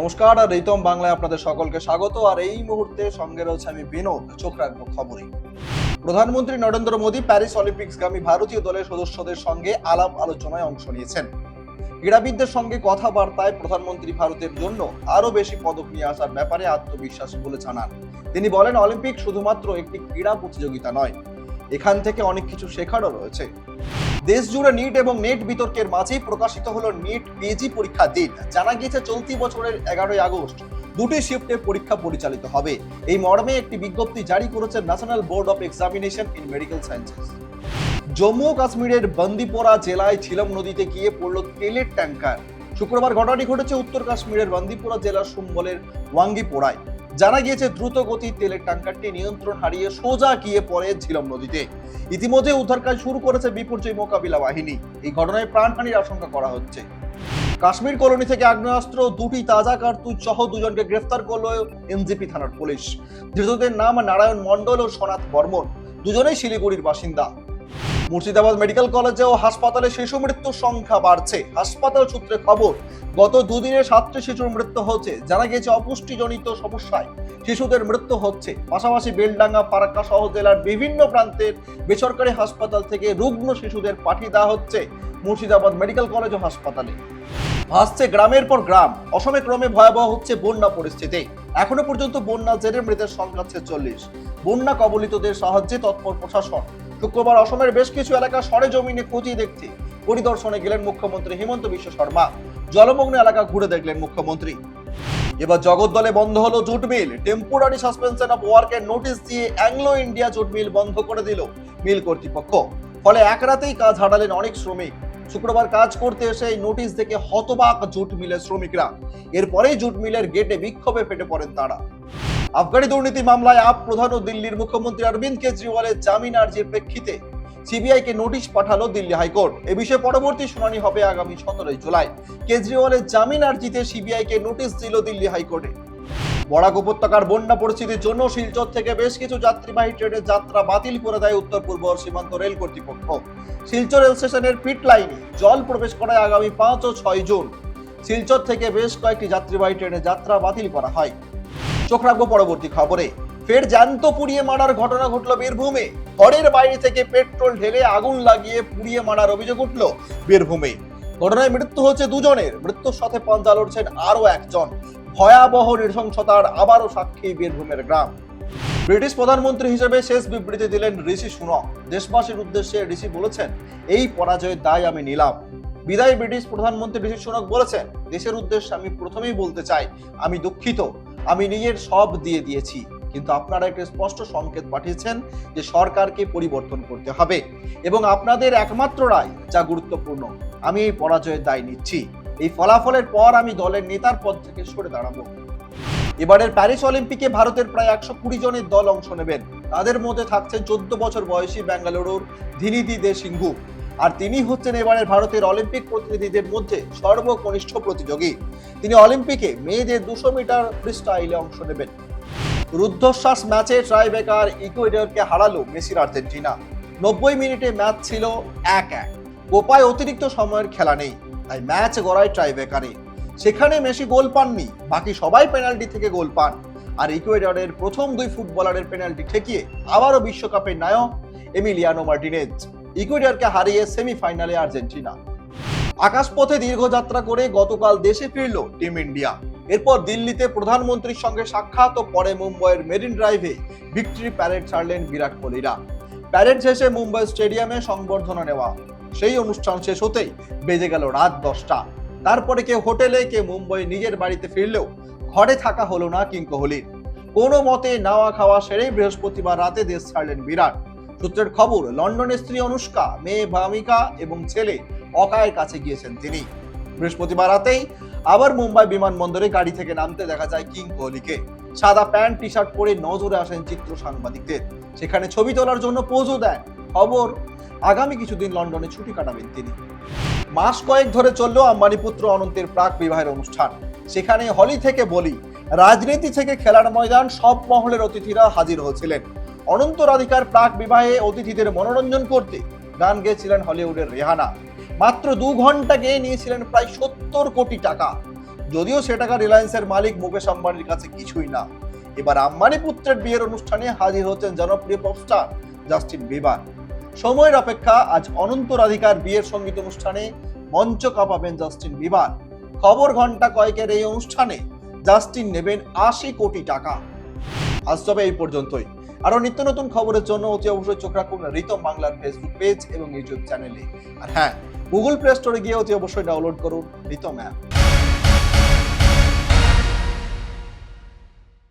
নমস্কার, আর রিতম বাংলায় আপনাদের সকলকে স্বাগত, আর এই মুহূর্তে সঙ্গে রয়েছে আমি বিনোদ চোখ রাখব খবরে প্রধানমন্ত্রী নরেন্দ্র মোদী প্যারিস অলিম্পিক্সগামী ভারতীয় দলের সদস্যদের সঙ্গে আলাপ আলোচনায় অংশ নিয়েছেন। ক্রীড়াবিদদের সঙ্গে কথাবার্তায় প্রধানমন্ত্রী ভারতের জন্য আরও বেশি পদক নিয়ে আসার ব্যাপারে আত্মবিশ্বাসী বলে জানান। তিনি বলেন, অলিম্পিক শুধুমাত্র একটি ক্রীড়া প্রতিযোগিতা নয়, এখান থেকে অনেক কিছু শেখারও রয়েছে। দেশ জুড়ে নিট এবং নেট বিতর্কের মাঝেই প্রকাশিত হলো নিট পিজি পরীক্ষার দিন। জানা গিয়েছে চলতি বছরের এগারোই আগস্ট দুটি শিফটে পরীক্ষা পরিচালিত হবে। এই মর্মে একটি বিজ্ঞপ্তি জারি করেছে national board of examination in medical sciences Jammu ও কাশ্মীরের বন্দিপোরা জেলায় ঝিলম নদীতে গিয়ে পড়ল তেলের ট্যাঙ্কার শুক্রবার ঘটনাটি ঘটেছে উত্তর কাশ্মীরের বন্দিপোরা জেলার সুম্বলের ওয়াঙ্গিপোড়ায়। জানা গিয়েছে দ্রুত গতির তেলের ট্যাঙ্কারটি নিয়ন্ত্রণ হারিয়ে সোজা গিয়ে পড়ে ঝিলম নদীতে। ইতিমধ্যে উদ্ধার কাজ শুরু করেছে বিপর্যয় মোকাবিলা বাহিনী। এই ঘটনায় প্রাণহানির আশঙ্কা করা হচ্ছে। কাশ্মীর কলোনি থেকে আগ্নেয়াস্ত্র, দুটি তাজা কার্তুজ সহ দুজনকে গ্রেফতার করল এনজিপি থানার পুলিশ। ধৃতদের নাম নারায়ণ মণ্ডল ও সনাথ বর্মন। দুজনেই শিলিগুড়ির বাসিন্দা। মুর্শিদাবাদ মেডিকেল কলেজে ও হাসপাতালে শিশু মৃত্যুর সংখ্যা বাড়ছে। হাসপাতাল সূত্রে খবর, গত দুদিনে সাতটি শিশুর মৃত্যু হচ্ছে জানা গিয়েছে অপুষ্টিজনিত সমস্যায় শিশুদের মৃত্যু হচ্ছে। পাশাপাশি বেলডাঙ্গা ফারাক্কা সহ জেলার বিভিন্ন প্রান্তের বেসরকারি হাসপাতাল থেকে রুগ্ন শিশুদের পাঠিয়ে দেওয়া হচ্ছে মুর্শিদাবাদ মেডিকেল কলেজ ও হাসপাতালে। ভাসছে গ্রামের পর গ্রাম, অসমে ক্রমে ভয়াবহ হচ্ছে বন্যা পরিস্থিতি। এখনও পর্যন্ত বন্যা জেরে মৃতের সংখ্যা ছেচল্লিশ। বন্যা কবলিতদের সাহায্যে তৎপর প্রশাসন। শুক্রবার অসমের বেশ কিছু এলাকা সরেজমিনে খতিয়ে দেখতে পরিদর্শনে গেলেন মুখ্যমন্ত্রী হিমন্ত বিশ্ব শর্মা। জলমগ্ন এলাকা ঘুরে দেখলেন মুখ্যমন্ত্রী। এবার জগদ্দলে বন্ধ হলো jute mill. Temporary suspension of ওয়ার্কের নোটিশ দিয়ে অ্যাংলো ইন্ডিয়া জুট মিল বন্ধ করে দিল মিল কর্তৃপক্ষ। ফলে এক রাতেই কাজ হারালেন অনেক শ্রমিক। শুক্রবার কাজ করতে এসে এই নোটিশ দেখে হতবাক জুট মিলের শ্রমিকরা। এরপরেই জুট মিলের গেটে বিক্ষোভে ফেটে পড়েন তারা। আফগানি দুর্নীতি মামলায় আপ প্রধান ও দিল্লির মুখ্যমন্ত্রী অরবিন্দ কেজরিওয়ালের জামিন আর্জির প্রেক্ষিতে সিবিআই কে নোটিশ পাঠালো দিল্লি হাইকোর্ট। এ বিষয়ে পরবর্তী শুনানি হবে আগামী সতেরোই জুলাই। কেজরিওয়ালের জামিন আর্জিতে সিবিআই কে নোটিশ দিল দিল্লি হাইকোর্টে। বরাক উপত্যকার বন্যা পরিস্থিতির জন্য শিলচর থেকে বেশ কিছু যাত্রীবাহী ট্রেনের যাত্রা বাতিল করে দেয় উত্তর পূর্ব সীমান্ত রেল কর্তৃপক্ষ। শিলচর রেল স্টেশনের পিট লাইনে জল প্রবেশ করায় আগামী পাঁচ ও ছয় জুন। শিলচর থেকে বেশ কয়েকটি যাত্রীবাহী ট্রেনের যাত্রা বাতিল করা হয়। চোখ রাখব পরবর্তী খবরে। ফের জ্যান্ত পুড়িয়ে মারার ঘটনা ঘটলো বীরভূমে। ঘরের বাইরে থেকে পেট্রোল ঢেলে আগুন লাগিয়ে পুড়িয়ে মারার অভিযোগ উঠল বীরভূমে। ঘটনায় মৃত্যু হচ্ছে দুজনের। মৃত্যুর সাথে পাঞ্জা লড়ছেন আরও একজন। ভয়াবহ নৃশংসতার আবারও সাক্ষী বীরভূমের গ্রাম। ব্রিটিশ প্রধানমন্ত্রী হিসেবে শেষ বিবৃতি দিলেন ঋষি সুনক। দেশবাসীর উদ্দেশ্যে ঋষি বলেছেন, এই পরাজয়ের দায় আমি নিলাম। বিদায় ব্রিটিশ প্রধানমন্ত্রী ঋষি সুনক বলেছেন, দেশের উদ্দেশ্যে আমি প্রথমেই বলতে চাই, আমি দুঃখিত। আমি নিজের সব দিয়ে দিয়েছি। কিন্তু আপনারা একটি স্পষ্ট সংকেত পাঠিয়েছেন যে সরকারকে পরিবর্তন করতে হবে এবং আপনাদের একমাত্র রায় যা গুরুত্বপূর্ণ, আমি এই পরাজয়ের দায় নিচ্ছি। এই ফলাফলের পর আমি দলের নেতার পদ থেকে সরে দাঁড়াবো। এবারের প্যারিস অলিম্পিকে ভারতের প্রায় একশো কুড়ি জনের দল অংশ নেবেন। তাদের মধ্যে থাকছে চোদ্দ বছর বয়সী বেঙ্গালুরুর ধিনিদি দে সিংহু। আর তিনি হচ্ছেন এবারের ভারতের অলিম্পিক প্রতিনিধিদের মধ্যে সর্বকনিষ্ঠ প্রতিযোগী। তিনি অলিম্পিকে মেয়েদের দুশো মিটার ফ্রিস্টাইলে অংশ নেবেন। রুদ্ধশ্বাস ম্যাচে ট্রাইবেকার ইকুয়েডরকে হারালো মেসির আর্জেন্টিনা। নব্বই মিনিটে ম্যাচ ছিল এক এক। কোপায় অতিরিক্ত সময়ের খেলা নেই, তাই ম্যাচ গড়ায় ট্রাইবেকারে সেখানে মেসি গোল পাননি, বাকি সবাই পেনাল্টি থেকে গোল পান। আর ইকুয়েডরের প্রথম দুই ফুটবলারের পেনাল্টি ঠেকিয়ে আবারও বিশ্বকাপের নায়ক এমিলিয়ানো মার্টিনেজ। ইকুয়েডরকে হারিয়ে সেমিফাইনালে আর্জেন্টিনা। আকাশপথে দীর্ঘযাত্রা করে গতকাল দেশে ফিরল টিম ইন্ডিয়া। এরপর দিল্লিতে প্রধানমন্ত্রীর সঙ্গে সাক্ষাৎ ও পরে মুম্বাইয়ের মেরিন ড্রাইভে ভিক্টরি প্যারেড ছাড়লেন বিরাট কোহলিরা। প্যারেড শেষে মুম্বাই স্টেডিয়ামে সংবর্ধনা নেওয়া। সেই অনুষ্ঠান শেষ হতেই বেজে গেল রাত দশটা। তারপরে কে হোটেলে কে মুম্বাই নিজের বাড়িতে ফিরলেও ঘরে থাকা হলো না কিং কোহলির। কোনো মতে নাওয়া খাওয়া সেরেই বৃহস্পতিবার রাতে দেশ ছাড়লেন বিরাট। সূত্রের খবর, লন্ডনের স্ত্রী অনুষ্কা, মেয়ে ভামিকা এবং ছেলে অকায়ের কাছে গিয়েছেন তিনি। বৃহস্পতিবার রাতেই আবার মুম্বাই বিমানবন্দরে গাড়ি থেকে নামতে দেখা যায় কিং কোহলিকে। সাদা প্যান্ট টি শার্ট পরে নজরে আসেন চিত্র সাংবাদিকদের। সেখানে ছবি তোলার জন্য পোজও দেন। খবর, আগামী কিছুদিন লন্ডনে ছুটি কাটাবেন তিনি। মাস কয়েক ধরে চলল আম্বানি পুত্র অনন্তের প্রাক বিবাহের অনুষ্ঠান। সেখানে হলি থেকে বলি, রাজনীতি থেকে খেলার ময়দান, সব মহলের অতিথিরা হাজির হয়েছিলেন। অনন্ত রাধিকার প্রাক বিবাহে অতিথিদের মনোরঞ্জন করতে গান গেয়েছিলেন হলিউডের রেহানা। মাত্র দু ঘণ্টা গেয়ে নিয়েছিলেন প্রায় সত্তর কোটি টাকা। যদিও সে টাকা রিলায়েন্সের মালিক মুকেশ আম্বানির কাছে কিছুই না। এবার আম্বানি পুত্রের বিয়ের অনুষ্ঠানে হাজির হচ্ছেন জনপ্রিয় পপস্টার জাস্টিন বিবার। সময়ের অপেক্ষা আজ অনন্ত রাধিকার বিয়ের সংগীত অনুষ্ঠানে মঞ্চ কাঁপাবেন জাস্টিন বিবার। খবর ঘণ্টা কয়েকের এই অনুষ্ঠানে জাস্টিন নেবেন আশি কোটি টাকা। আজ তবে এই পর্যন্তই। আরও নিত্য নতুন খবরের জন্য অতি অবশ্যই চোখ রাখুন রিতম বাংলার ফেসবুক পেজ এবং ইউটিউব চ্যানেলে আর হ্যাঁ গুগল প্লে স্টোরে গিয়ে অতি অবশ্যই ডাউনলোড করুন রিতম অ্যাপ